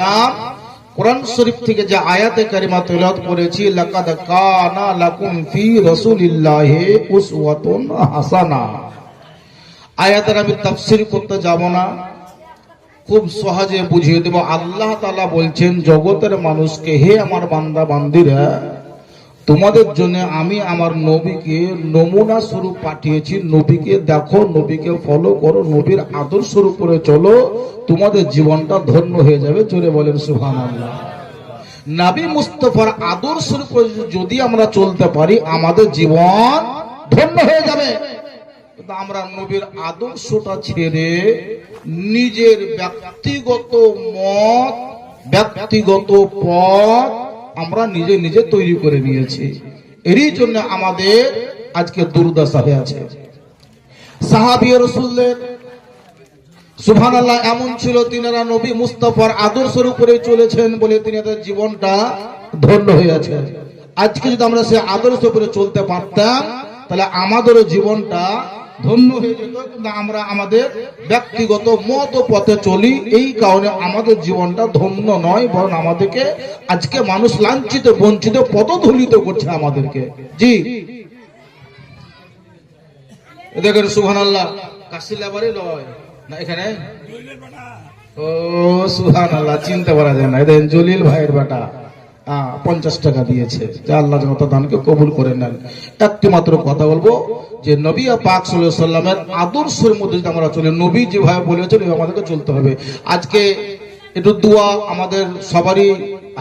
নাম কোরআন শরীফ থেকে যে আয়াতে কারিমা তেলাওয়াত করেছি, লাকাদ কানা লাকুম ফি রাসূলিল্লাহি উসওয়াতুন হাসানা। আয়াতের আমি তাফসীর করতে যাব না। খুব সহজে বুঝিয়ে দেব, আল্লাহ তাআলা বলছেন, জগতের মানুষকে হে আমার বান্দা বান্দিরা তোমাদের জন্য আমি আমার নবীকে নমুনা স্বরূপ পাঠিয়েছি। নবীকে দেখো, নবীকে ফলো করো, নবীর আদর্শ স্বরূপ করে চলো। তোমাদের জীবনটা ধন্য হয়ে যাবে, জোরে বলেন সুহান নাবি মুস্তফার আদর্শ করে যদি আমরা চলতে পারি, আমাদের জীবন ধন্য হয়ে যাবে। আমরা নবীর আদর্শটা ছেড়ে নিজের ব্যক্তিগত মত, ব্যক্তিগত পথ আমরা নিজে নিজে তৈরি করে নিয়েছি। এরই জন্য আমাদের আজকে দুর্দশা হয়ে আছে। রসুল্লের সুবহান আল্লাহ এমন ছিল তিনারা নবী মুস্তাফার আদর্শের উপরে চলেছেন বলে তিনি তাদের জীবনটা ধন্য হয়ে আছে। আজকে যদি আমরা সে আদর্শ উপরে চলতে পারতাম, তাহলে আমাদেরও জীবনটা ধন্য হয়ে যেত, কিন্তু আমরা আমাদের ব্যক্তিগত মত পথে চলি। এই কারণে আমাদের জীবনটা ধন্য নয়, বরং আমাদেরকে আজকে মানুষ লাঞ্ছিত, বঞ্চিত, পদধূলিত করছে আমাদেরকে। জি। দেখেন সুহান আল্লাহ কাশিলাবারে লয়। না, এখানে? ও সুহান আল্লাহ চিনতে পারা যায় না। এদের জলিল ভাইয়ের বেটা। পঞ্চাশ টাকা দিয়েছে। যা আল্লাহ যেন তার দানকে কবুল করে নেন। একটি মাত্র কথা বলব যে নবী পাক সাল্লামের আদর্শের মধ্যে যদি আমরা চলি, নবী যেভাবে বলেছেন ওইভাবে আমাদেরকে চলতে হবে। আজকে একটু দোয়া আমাদের সবারই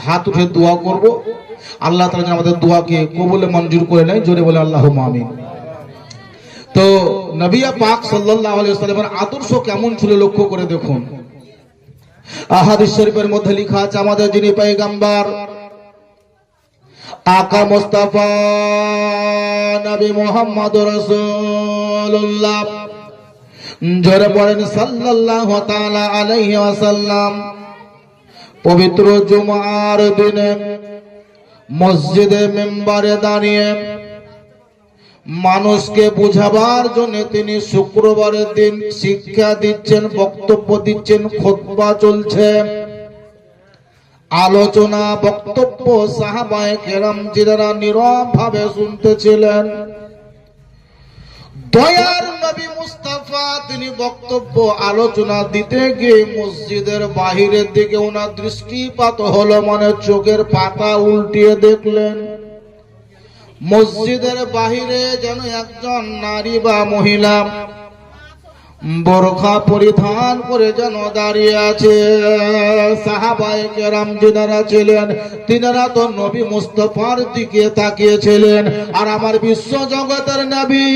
হাত উঠে দোয়া করব। আল্লাহ তালা আমাদের দোয়াকে কবুলে মঞ্জুর করে নেয়। জোরে বলে আল্লাহ মামিন তো নবিয়া পাক সাল্লাল্লাহু আলাইহি ওয়াসাল্লামের আদর্শ কেমন ছিল লক্ষ্য করে দেখুন। আহাদিস শরীফের মধ্যে লেখা আছে, আমাদের যিনি পয়গম্বর আকা মুস্তাফা নবী মুহাম্মদ রাসূলুল্লাহ। জোরে পড়েন সাল্লাল্লাহু তাআলা আলাইহি ওয়াসাল্লাম, পবিত্র জুমার দিনে মসজিদে মেম্বারে দাঁড়িয়ে মানুষকে বুঝাবার জন্য তিনি শুক্রবারের দিন শিক্ষা দিচ্ছেন, বক্তব্য দিচ্ছেন খোদবা চলছে। আলোচনা, বক্তব্য সাহাবায়ে কেরাম যারা নীরব ভাবে শুনতেছিলেন। দয়ার নবী মুস্তাফা, তিনি বক্তব্য, আলোচনা দিতে গিয়ে মসজিদের বাহিরের দিকে ওনার দৃষ্টিপাত হলো মানে চোখের পাতা উল্টিয়ে দেখলেন। মসজিদের বাহিরে যেন একজন নারী বা মহিলা বোরখা পরিধান করে যেন দাঁড়িয়ে আছে। সাহাবাই কেরাম যিনারা ছিলেন, তিনারা তো নবী মুস্তফার দিকে তাকিয়েছিলেন। আর আমার বিশ্ব জগতের নবী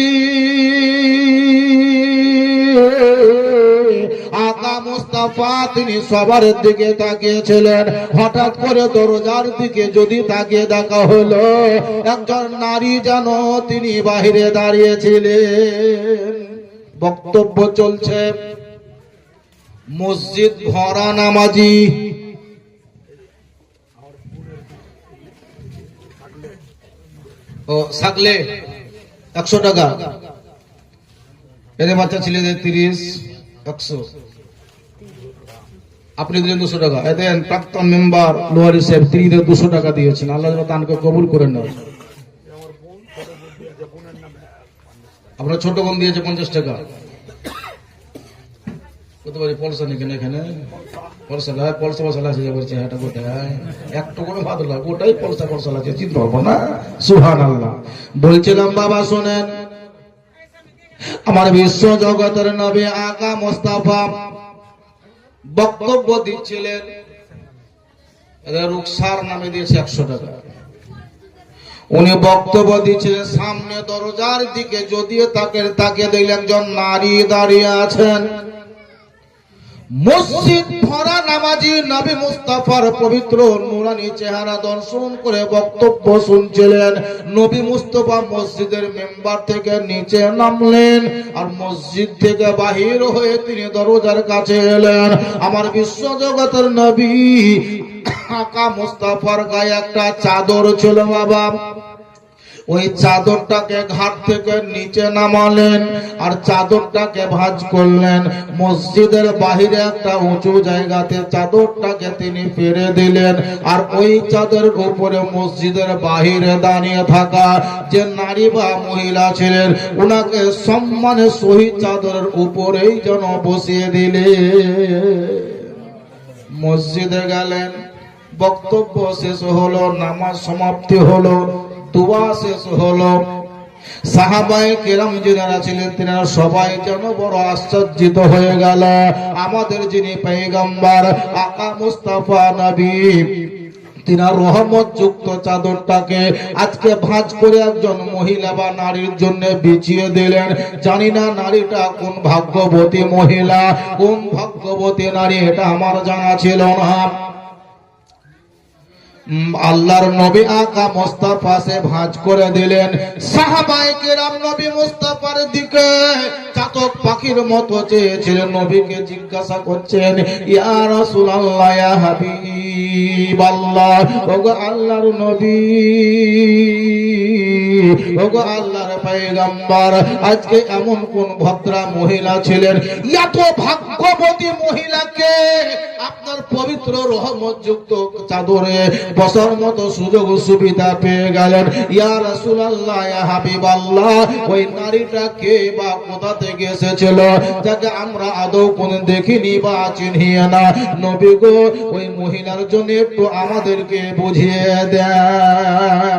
আকা মুস্তাফা তিনি সবার দিকে তাকিয়েছিলেন। হঠাৎ করে দরজার দিকে যদি তাকিয়ে দেখা হলো, একজন নারী যেন তিনি বাহিরে দাঁড়িয়েছিলেন। বক্তব্য চলছে মসজিদ ভরা নামাজি। ও থাকলে একশো টাকা। এদের বাচ্চা ছেলেদের তিরিশ, একশো। আপনি দিলেন দুশো টাকা। এ দেন প্রাক্তন মেম্বার লোহারি সাহেব তিনি দুশো টাকা দিয়েছেন। আল্লাহ তানকে কবুল করে নেন আপনার ছোট বোন দিয়েছে পঞ্চাশ টাকা। কত পারি পলসা নেই কেন এখানে? পলসা পলসা পলসা লাগছে বলছে এটা গোটায় একটু করে ভাত লাগ ওটাই পলসা পলসা লাগছে চিন্তা করব না। সুহান আল্লাহ বলছিলাম, বাবা, শোনেন। আমার বিশ্ব জগতের নবী আকা মোস্তাফা বক্তব্য দিচ্ছিলেন রুকসার নামে দিয়েছে একশো টাকা। উনি বক্তব্য দিচ্ছিলেন, সামনে দরজার দিকে যদিও তাকে তাকে দেখলেন একজন নারী দাঁড়িয়ে আছেন। মসজিদ ভরা নামাজি নবী মুস্তাফার পবিত্র নুরানি চেহারা দর্শন করে বক্তব্য শুনছিলেন। নবী মুস্তফা মসজিদের মেম্বার থেকে নিচে নামলেন আর মসজিদ থেকে বাহির হয়ে তিনি দরজার কাছে এলেন। আমার বিশ্ব জগতের নবী আকা মুস্তাফার গায়ে একটা চাদর ছিল বাবা। ওই চাদরটাকে ঘাট থেকে নিচে নামালেন আর চাদরটাকে ভাঁজ করলেন। মসজিদের বাহিরে একটা উঁচু জায়গাতে চাদরটাকে তিনি ফেলে দিলেন আর ওই চাদর উপরে মসজিদের বাহিরে দাঁড়িয়ে থাকা যে নারী বা মহিলা ছিলেন ওনাকে সম্মানে সহিত চাদরের উপরেই যেন বসিয়ে দিলে মসজিদে গেলেন বক্তব্য শেষ হলো, নামাজ সমাপ্তি হলো, দুয়া শেষ হলো। সবাই যেন বড় হয়ে আমাদের যিনি রহমত যুক্ত চাদরটাকে আজকে ভাঁজ করে একজন মহিলা বা নারীর জন্য বিছিয়ে দিলেন। জানি না নারীটা কোন ভাগ্যবতী মহিলা, কোন ভাগ্যবতী নারী, এটা আমার জানা ছিল না। আল্লাহর নবী আকা মোস্তাফা সে ভাঁজ করে দিলেন। সাহাবাই কেরাম নবী মোস্তাফার দিকে চাতক পাখির মতো চেয়েছিলেন নবীকে জিজ্ঞাসা করছেন, ইয়া রাসূলুল্লাহ, ইয়া হাবিবাল্লাহ, ওগো আল্লাহর নবী। আজকে এমন কোন ভদ্রা মহিলা ছিলেন? এত ভাগ্যবতী মহিলাকে আপনার পবিত্র রহমত যুক্ত চাদরে বসার মতো সুযোগ সুবিধা পেয়ে গেলেন। এসেছিল? যাকে আমরা আদৌ কোন দেখিনি বা চিনি না। নবী গো, ওই মহিলার জন্য একটু আমাদেরকে বুঝিয়ে দেয়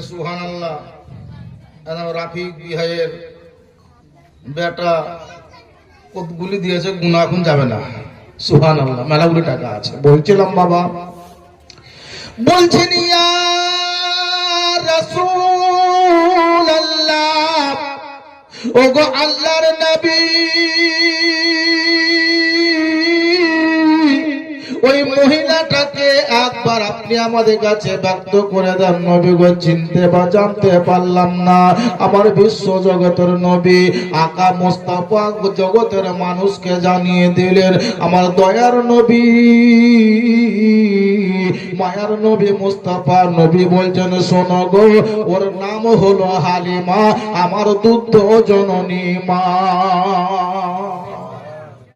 দেখেন সুহান আল্লাহ রাফিক বিহাইয়ের বেটা কতগুলি দিয়েছে গুণা এখন যাবে না। সুহান আল্লাহ মেলাগুলি টাকা আছে। বলছিলাম, বাবা। বলছেন রাসূলুল্লাহ, ওগো আল্লাহর নবী ওই মহিলাটাকে একবার আপনি আমাদের কাছে ব্যক্ত করে দেন নবী গো চিনতে বা জানতে পারলাম না। আমার বিশ্ব জগতের নবী, আকা মোস্তাফা জগতের মানুষকে জানিয়ে দিলেন, আমার দয়ার নবী। মায়ার নবী মুস্তাফা নবী বলছেন, শোনো গো, ওর নাম হলো হালিমা, আমার দুধ জননী মা।